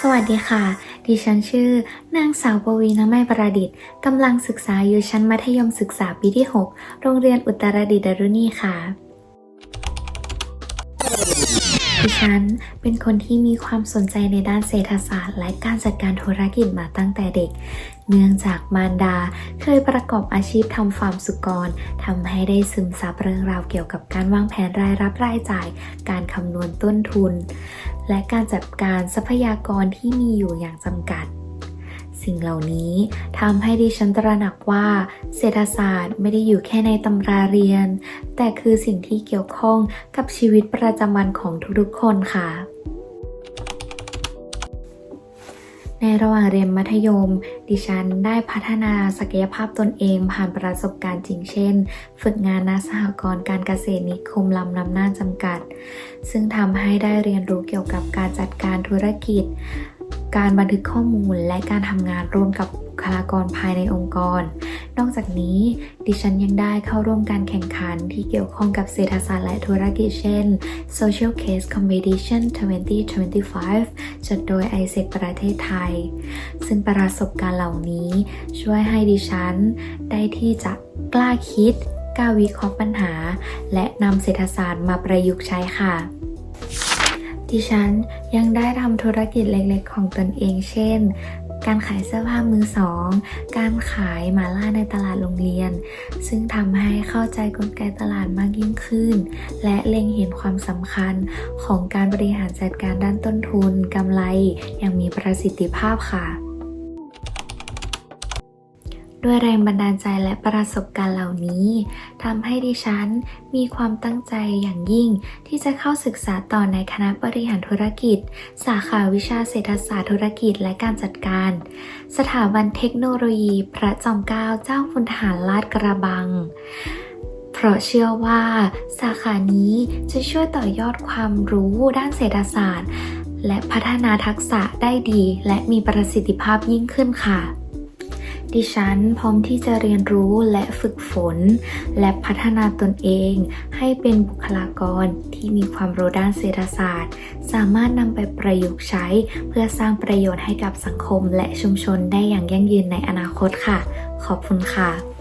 สวัสดีค่ะ ดิฉันชื่อ นางสาวปวีณไม่ประดิษฐ์ กำลังศึกษาอยู่ชั้นมัธยมศึกษาปีที่ 6 โรงเรียนอุตรดิตถ์รุณีค่ะ ดิฉันเป็นคนที่มีความสนใจในด้านเศรษฐศาสตร์ และการจัดการธุรกิจมาตั้งแต่เด็ก เนื่องจากมารดาเคยประกอบอาชีพทำฟาร์มสุกรทำให้ได้ซึมซับเรื่องราวเกี่ยวกับการวางแผนรายรับรายจ่าย การคำนวณต้นทุน และการจัดการทรัพยากรที่มีอยู่อย่างจำกัด สิ่งเหล่านี้ทำให้ดิฉันตระหนักว่า เศรษฐศาสตร์ไม่ได้อยู่แค่ในตำราเรียน แต่คือสิ่งที่เกี่ยวข้องกับชีวิตประจำวันของทุกๆคนค่ะ ระหว่างเรียนมัธยม ดิฉันได้พัฒนาศักยภาพตนเองผ่านประสบการณ์จริงเช่น ฝึกงานณสหกรณ์การเกษตรนิคมลำน้ำน่านจำกัด ซึ่งทำให้ได้เรียนรู้เกี่ยวกับการจัดการธุรกิจ การบันทึกข้อมูลและการทำงานร่วมกับบุคลากรภายในองค์กร นอกจากนี้ ดิฉันยังได้เข้าร่วมการแข่งขันที่เกี่ยวข้องกับเศรษฐศาสตร์และธุรกิจเช่น Social Case Competition 2025 จัดโดย i s e c ประเทศไทย ซึ่งประสบการณ์เหล่านี้ช่วยให้ดิฉัน ได้ที่จะกล้าคิดกล้าวิเคราะห์ปัญหา และนำเศรษฐศาสตร์มาประยุกต์ใช้ค่ะดิฉันยังได้ทำธุรกิจเล็กๆ ของตนเอง เช่น การขายเสื้อผ้ามือสอง การขายหมาล่าในตลาดโรงเรียน ซึ่งทำให้เข้าใจกลไกตลาดมากยิ่งขึ้น และเล็งเห็นความสำคัญของการบริหารจัดการด้านต้นทุนกำไรอย่างมีประสิทธิภาพค่ะ ด้วยแรงบันดาลใจและประสบการณ์เหล่านี้ทำให้ดิฉันมีความตั้งใจอย่างยิ่ง ที่จะเข้าศึกษาต่อในคณะบริหารธุรกิจ สาขาวิชาเศรษฐศาสตร์ธุรกิจและการจัดการ สถาบันเทคโนโลยีพระจอมเกล้าเจ้าคุณทหารลาดกระบังเพราะเชื่อว่าสาขานี้จะช่วยต่อยอดความรู้ด้านเศรษฐศาสตร์ และพัฒนาทักษะได้ดีและมีประสิทธิภาพยิ่งขึ้นค่ะ ดิฉันพร้อมที่จะเรียนรู้และฝึกฝน และพัฒนาตนเอง ให้เป็นบุคลากรที่มีความรู้ด้านเศรษฐศาสตร์ สามารถนำไปประยุกต์ใช้ เพื่อสร้างประโยชน์ให้กับสังคมและชุมชนได้อย่างยั่งยืนในอนาคตค่ะ ขอบคุณค่ะ